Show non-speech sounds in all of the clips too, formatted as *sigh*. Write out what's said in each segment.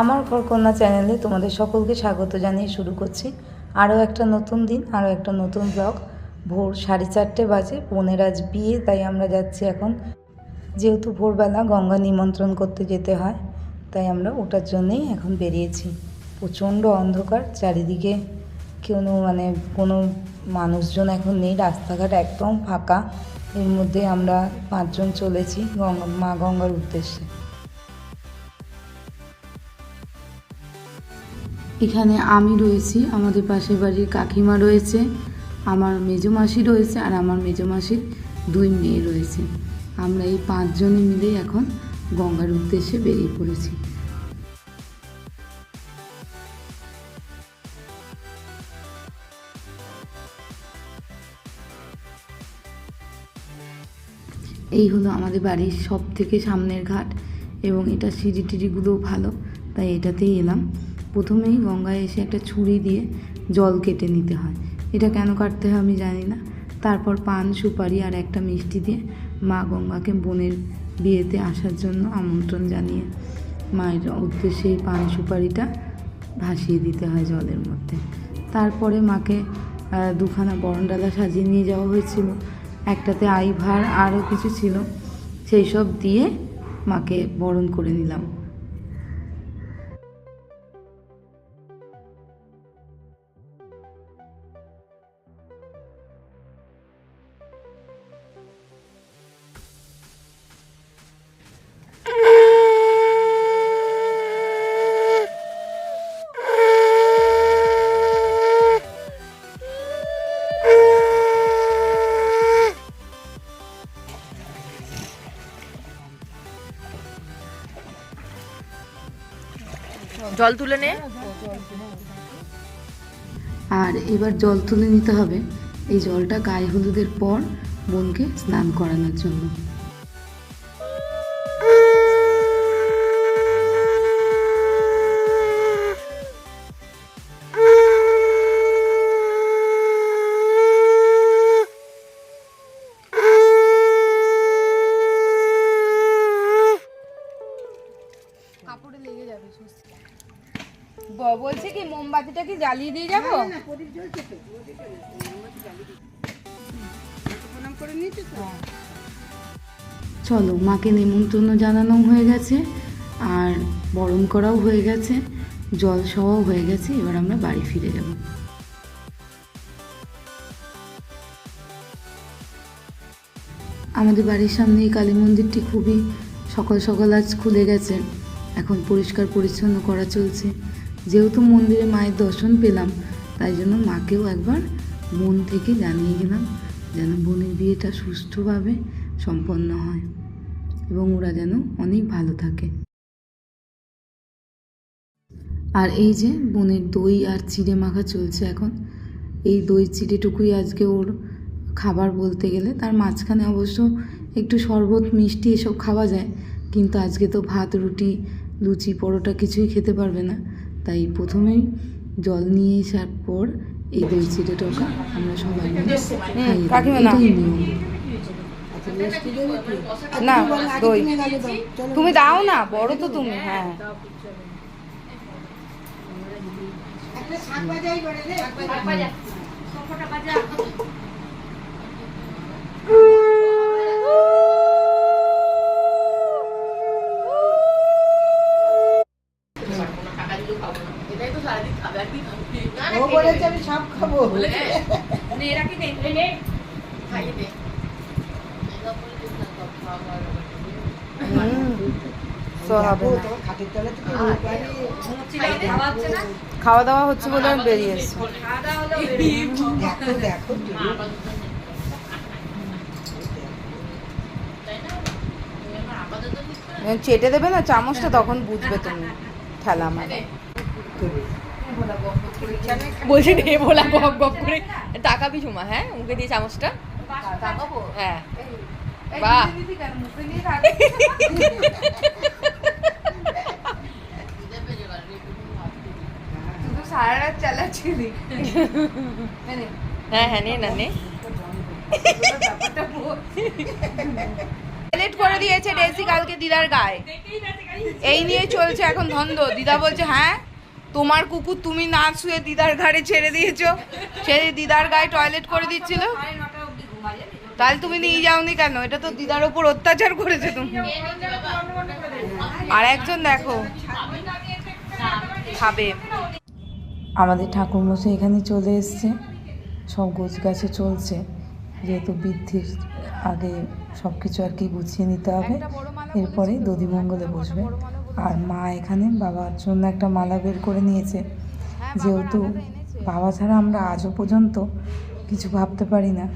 আমার কন্যা চ্যানেলে তোমাদের সকলকে স্বাগত জানিয়ে শুরু করছি। আরও একটা নতুন দিন, আরও একটা নতুন ব্লগ ভোর সাড়ে চারটে বাজে, বোনের আজ বিয়ে, তাই আমরা যাচ্ছি এখন। যেহেতু ভোরবেলা গঙ্গা নিমন্ত্রণ করতে যেতে হয়, তাই আমরা ওটার জন্যেই এখন বেরিয়েছি। প্রচণ্ড অন্ধকার, চারিদিকে কোনো মানে কোনো মানুষজন এখন নেই, রাস্তাঘাট একদম ফাঁকা। এর মধ্যে আমরা পাঁচজন চলেছি গঙ্গা, মা গঙ্গার উদ্দেশ্যে। এখানে আমি রয়েছি, আমাদের পাশের বাড়ির কাকিমা রয়েছে, আমার মেজো মাসি রয়েছে আর আমার মেজো মাসির দুই মেয়ে রয়েছে। আমরা এই পাঁচজনে মিলেই এখন গঙ্গার উদ্দেশ্যে বেরিয়ে পড়েছি। এই হলো আমাদের বাড়ির সব থেকে সামনের ঘাট এবং এটা সিঁড়ি টিড়িগুলোও ভালো, তাই এটাতেই এলাম। প্রথমেই গঙ্গায় এসে একটা ছুরি দিয়ে জল কেটে নিতে হয়। এটা কেন কাটতে হয় আমি জানি না। তারপর পান, সুপারি আর একটা মিষ্টি দিয়ে মা গঙ্গাকে বোনের বিয়েতে আসার জন্য আমন্ত্রণ জানিয়ে মায়ের উদ্দেশ্যে পান, সুপারিটা ভাসিয়ে দিতে হয় জলের মধ্যে। তারপরে মাকে দুখানা বরণডালা সাজিয়ে নিয়ে যাওয়া হয়েছিল। একটাতে আই ভার আরও কিছু ছিল। সেই সব দিয়ে মাকে বরণ করে নিলাম। জল তুলে নে। আর এবার জল তুলে নিতে হবে। এই জলটা গায়ে হলুদের পর বোনকে স্নান করানোর জন্য। কি জ্বালিয়ে দিয়ে যাব? চলো মাকে নিমন্ত্রণ জানানো হয়ে গেছে আর বরণ করাও হয়ে গেছে জল সহ হয়ে গেছে এবার আমরা বাড়ি ফিরে যাব। আমাদের বাড়ির সামনে এই কালী মন্দিরটি খুবই সকাল সকাল আজ খুলে গেছে এখন পরিষ্কার পরিচ্ছন্ন করা চলছে। যেহেতু মন্দিরে মায়ের দর্শন পেলাম, তাই জন্য মাকেও একবার মন থেকে জানিয়ে গেলাম যেন বোনের বিয়েটা সুষ্ঠুভাবে সম্পন্ন হয় এবং ওরা যেন অনেক ভালো থাকে। আর এই যে বোনের দই আর চিড়ে মাখা চলছে এখন, এই দই চিড়েটুকুই আজকে ওর খাবার বলতে গেলে, তার মাঝখানে অবশ্য একটু শরবত, মিষ্টি এসব খাওয়া যায়, কিন্তু আজকে তো ভাত, রুটি, লুচি, পরোটা কিছুই খেতে পারবে না। তাই প্রথমেই জল নিয়ে আসার পর এই দই চিড়েটাকে আমরা সবাই না। দই। তুমি দাও না বড় তো তুমি হ্যাঁ। ও বলেছে আমি সব খাব তো হবে। না। খাওয়া দাওয়া হচ্ছে বলে আমি বেরিয়ে এসেছি দেখো দেখো চেটে দেবে না চামচটা তখন বুঝবে তুমি ঠেলা মানে। বলছি নে বলা গপ গপ করে। টাকা পিছু মা হ্যাঁ মুখে দিয়ে চামচটা। হ্যাঁ। বাহ। *laughs* সারা রাত চালাচ্ছিলি হ্যাঁ হ্যাঁ নে না নে। করে দিয়েছে ডেসি কালকে দিদার গায়ে। এই নিয়ে চলছে এখন ধন্দ দিদা বলছে হ্যাঁ তোমার কুকুর তুমি না শুয়ে দিদার ঘাড়ে ছেড়ে দিয়েছ। ছেড়ে দিদার গায়ে টয়লেট করে দিচ্ছিল। তাহলে তুমি নিয়ে যাওনি কেন? এটা তো দিদার ওপর অত্যাচার করেছে তুমি। আর একজন দেখো। খাবে। আমাদের ঠাকুরমশাই এখানে চলে এসছে। সব গোছ গাছে চলছে। যেহেতু বৃদ্ধির আগে সব কিছু আর কি গুছিয়ে নিতে হবে এরপরে দধিমঙ্গলে বসবে। আর মা এখানে বাবার জন্য একটা মালা বের করে নিয়েছে। যেহেতু বাবা ছাড়া আমরা আজও পর্যন্ত কিছু ভাবতে পারি না।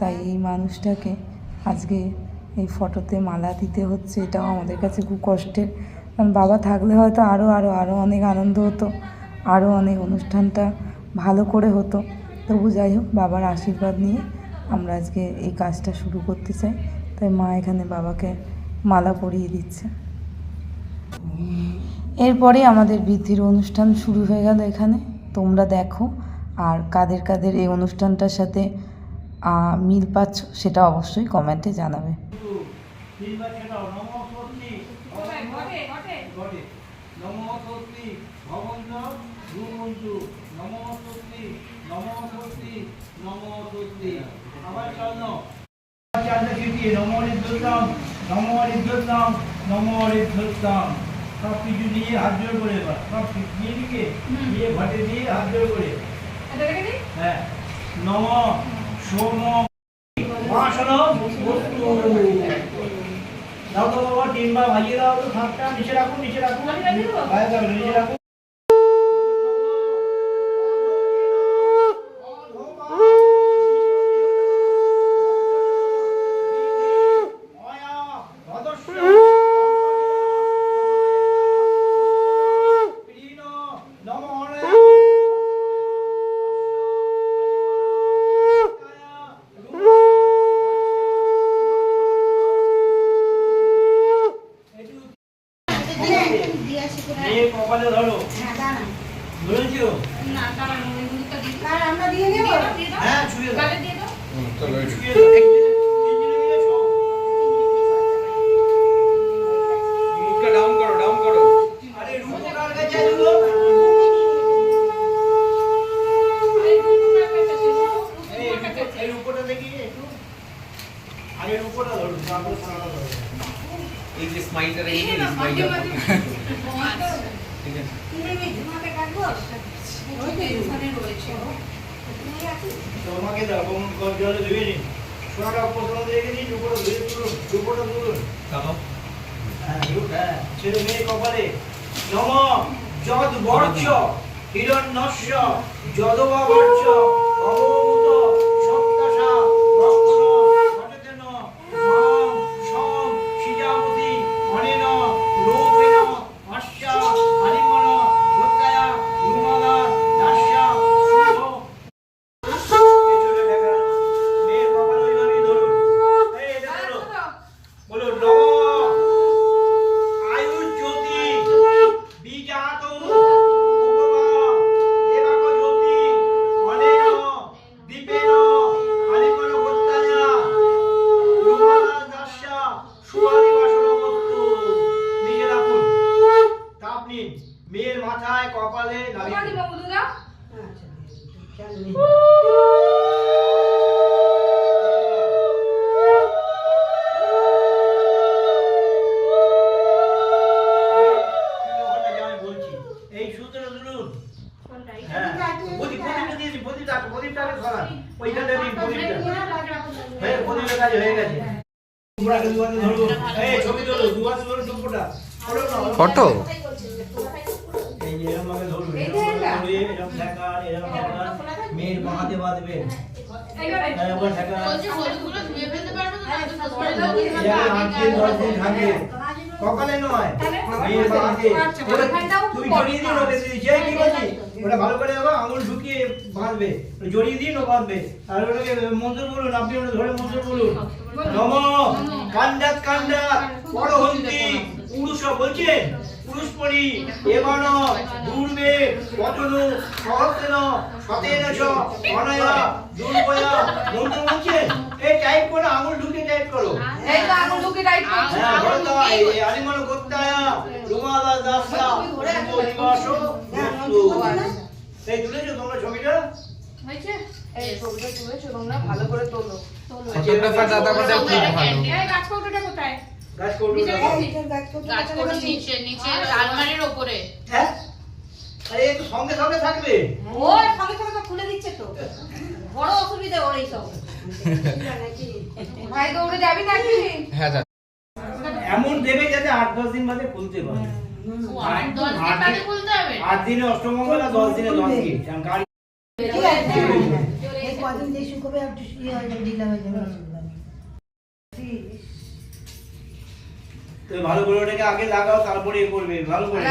তাই এই মানুষটাকে আজকে এই ফটোতে মালা দিতে হচ্ছে এটাও আমাদের কাছে খুব কষ্টের। কারণ বাবা থাকলে হয়তো আরও আরও আরও অনেক আনন্দ হতো। আরও অনেক অনুষ্ঠানটা ভালো করে হতো। তবু যাই হোক, বাবার আশীর্বাদ নিয়ে আমরা আজকে এই কাজটা শুরু করতে চাই। তাই মা এখানে বাবাকে মালা পরিয়ে দিচ্ছে। এরপরে আমাদের বৃদ্ধির অনুষ্ঠান শুরু হয়ে গেল এখানে। তোমরা দেখো আর কাদের কাদের এই অনুষ্ঠানটার সাথে মিল পাচ্ছ সেটা অবশ্যই কমেন্টে জানাবে। সত্যি ভবন্ত গুরুমন্তু নমো সত্যি নমো সত্যি আবার চলো কীর্তি নমো ঋদ্ধতাম নমো ঋদ্ধতাম নমো ঋদ্ধতাম সব কিছু নিয়ে হাত জোর করে এবার। সব কিছু নিয়ে দিকে দিয়ে ঘটে দিয়ে হাত জোর করে। হ্যাঁ। নম সোম। মহাসন দাও তো বাবা তিনবার ভাজিয়ে দাও তো ভাতটা নিচে রাখুন নিচে রাখুন নিচে রাখুন নিয়ে কপালে ধরো ধরেছো আমরা দিয়ে দেবো? হ্যাঁ ছুঁয়ে দাও। ছুঁয়ে দাও তিনজনে মিলে ছৌ। মুখটা ডাউন করো ডাউন করো আরে রূপো কার কাছে আছে গো? এই রূপো- এই রূপোটা দেখি একটু আগে রূপোটা ধরো তারপরে সোনাটা ধরো এই যে স্মাইলটা রেখে দিন স্মাইলটা ঠিক আছে তোমাকে দাও কোন কোন জলে ধুয়ে নিন। সোনাটা অপসরণ রেখে দিন দুপুরে ধুয়ে তুলুন দুপুরে তুলুন। হ্যাঁ হ্যাঁ। ছেলে মেয়ে কপালে। নম যদ বর্ষ হিরণ্যস্য যদবা বর্ষ অবভূত এরকম আট দিন দশ দিন থাকে সকালে নয়। মেয়ের বাঁহাতে ওটা তুমি জড়িয়ে দিন ওকে তুই যে কি করছিস ওটা ভালো করে আবার আঙুল ঢুকিয়ে বাঁধবে। জড়িয়ে দিন ও বাঁধবে। আর ওটাকে মন্ত্র বলুন আপনি ওটা ধরে মন্ত্র বলুন। নম। কান্ডাত কান্ডাত পরহন্তি। পুরুষ বলছেন? পুরুষ পরি এবান পতনু সহস্রেন সতেন চ অনয়া দুর্বয়া। মন্ত্র এই টাইপ করো আঙুল ঢুকিয়ে টাইপ করো। এই তো আঙুল ঢুকে টাইট করছি। হ্যাঁ বলো তো এই আলিমান গোত্তায়া রুমালা দাসা পরিবাস এই তুলেছো তোমরা ছবিটা? হয়েছে? এই ছবিটা তুলেছো তোমরা ভালো করে তোলো। ফটোগ্রাফার দাদা আমাদের খুব ভালো এই গাছ কোথায় গাছ করব গাছ করে নিচে নিচে আলমারির ওপরে। হ্যাঁ? সঙ্গে সঙ্গে থাকবে। ওই সঙ্গে সঙ্গে তো খুলে দিচ্ছে তো। বড় অসুবিধা ওর এইসব ভাই দৌড়ে যাবি নাকি? হ্যাঁ এমন দেবে যাতে আট দশ দিন বাদে খুলতে পারে। আট দশ খুলতে হবে? আট দিনে অষ্টমঙ্গল আর দশ দিনে দশ এই কদিন যে শুকোবে হয়ে ঢিলা হয়ে যাবে ভালো করে ওটাকে আগে লাগাও তারপরে এ করবে ভালো করে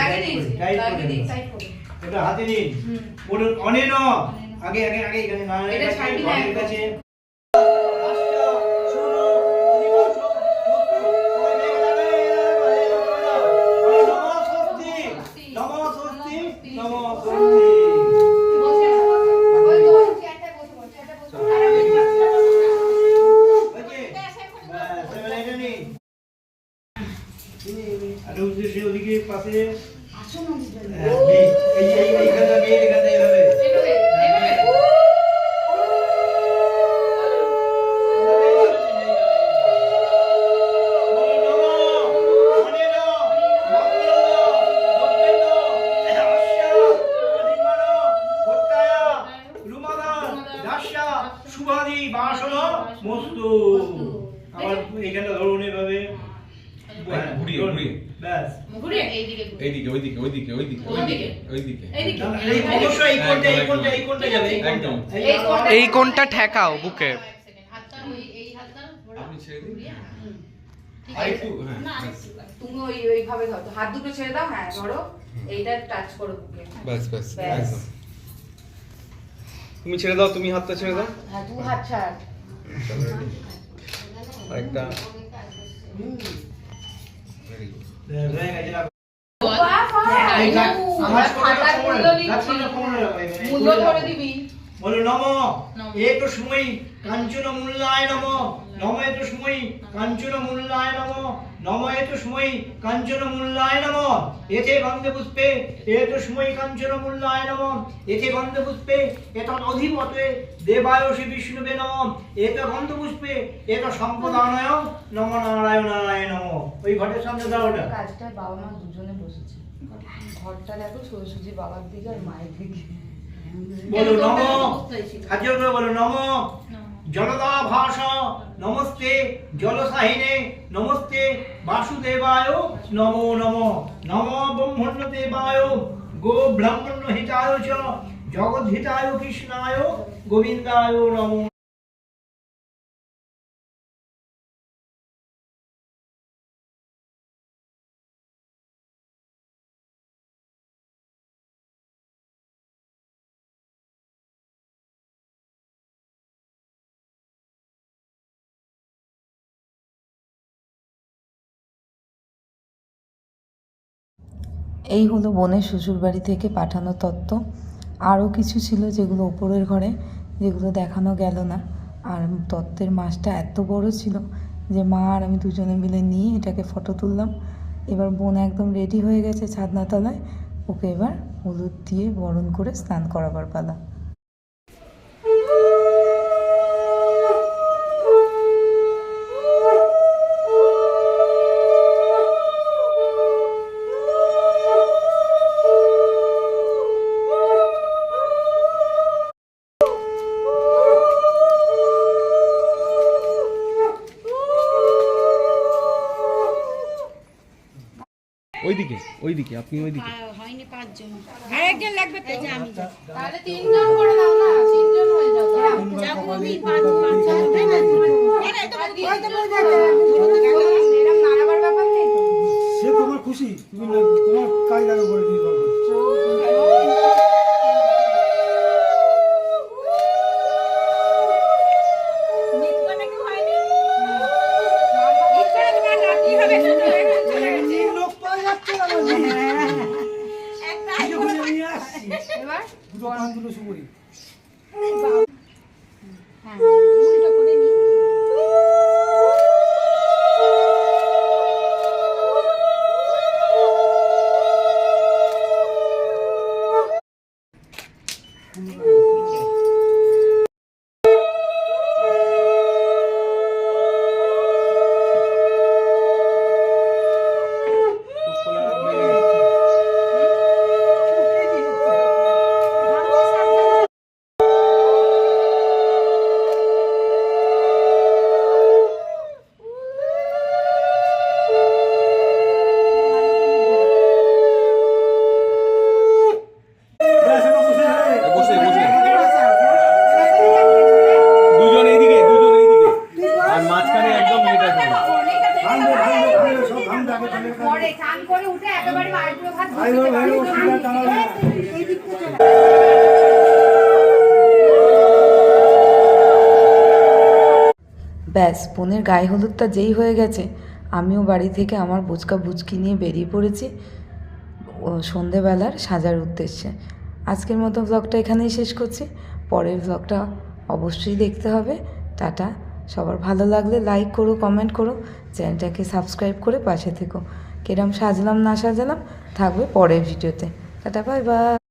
টাইট করে এটা হাতে নিন বলুন অনেন আগে আগে আগে এখানে না এটা ছাড়বি না বসে আবার এইখানটা ধরুন এভাবে। হ্যাঁ, ঘুরিয়ে, ঘুরিয়ে। ব্যাস। ঘুরে এইদিকে এইদিকে ওইদিকে ওইদিকে ওইদিকে ওইদিকে? ওইদিকে। এইদিকে। না, না, এই কোণটা এই কোণটা এই কোণটা যাবে একদম। এই কোণটা কোনটা ঠেকাও বুকে। হাতটা ওই এই হাতটা আপনি ছেড়ে দিন। ঘুরিয়ে, হুম। ঠিক আর আছে। একটু, হ্যাঁ, আরেকটু। তুমি ওই ওইভাবে ধরো। হাত দুটো ছেড়ে দাও হ্যাঁ ধরো। এইটা টাচ করো বুকে। ব্যাস ব্যাস ব্যাস। একদম। তুমি ছেড়ে দাও তুমি হাতটা ছেড়ে দাও। হ্যাঁ দু হাত ছাড়। আরেকটা হয়ে মূল্য করে দিবি বলো নম। এক সময় কাঞ্চন মূল্যায় নম নম এত সময় কাঞ্চন মূল্যায় নম নম এত সময় কাঞ্চন মূল্যায় নম এতে গন্ধে পুষ্পে এত সময় কাঞ্চন মূল্যায় নম এতে গন্ধে পুষ্পে এত অধিপতে দেবায় শ্রী বিষ্ণুবে নম এত গন্ধ পুষ্পে এত সম্পদানয় নম নারায়ণায় নম। ওই ঘটের সামনে দাও ওটা। কাজটা বাবা মা দুজনে বসেছে। ঘরটা দেখো সোজাসুজি বাবার দিকে আর মায়ের দিকে। বলো নম। করে বলো নম। জলদা ভাষা নমস্তে, জলসাহিনে, নমস্তে, বাসুদেবায়, নমো নম। নম ব্রহ্মণ্য দেবায় গো ব্রাহ্মণ্য হিতায় চ জগৎ হিতায় কৃষ্ণায়, গোবিন্দায় নমো এই হলো বোনের শ্বশুরবাড়ি থেকে পাঠানো তত্ত্ব। আরও কিছু ছিল যেগুলো ওপরের ঘরে, যেগুলো দেখানো গেল না। আর তত্ত্বের মাছটা এত বড় ছিল যে মা আর আমি দুজনে মিলে নিয়ে এটাকে ফটো তুললাম। এবার বোন একদম রেডি হয়ে গেছে ছাদনাতলায়। ওকে এবার হলুদ দিয়ে বরণ করে স্নান করাবার পালা। ওইদিকে ওইদিকে আপনি ওইদিকে। হয়নি পাঁচজন। আরেকজন লাগবে তাই যে আমি। তাহলে তিনজন করে দাও না তিনজন হয়ে যাও এরকম নাড়াবার ব্যাপার নেই সে তোমার খুশি তুমি তোমার কায়দার উপরে নির্ভর করছে ব্যাস, বোনের গায়ে হলুদটা যেই হয়ে গেছে, আমিও বাড়ি থেকে আমার বুচকা বুচকি নিয়ে বেরিয়ে পড়েছি সন্ধেবেলার সাজার উদ্দেশ্যে। আজকের মতো ব্লগটা এখানেই শেষ করছি। পরের ব্লগটা অবশ্যই দেখতে হবে। টাটা। সবার ভালো লাগলে লাইক করো কমেন্ট করো, চ্যানেলটাকে সাবস্ক্রাইব করে পাশে থেকো। কিরম সাজলাম, না সাজালাম, থাকবে পরের ভিডিওতে টাটা বাই বাই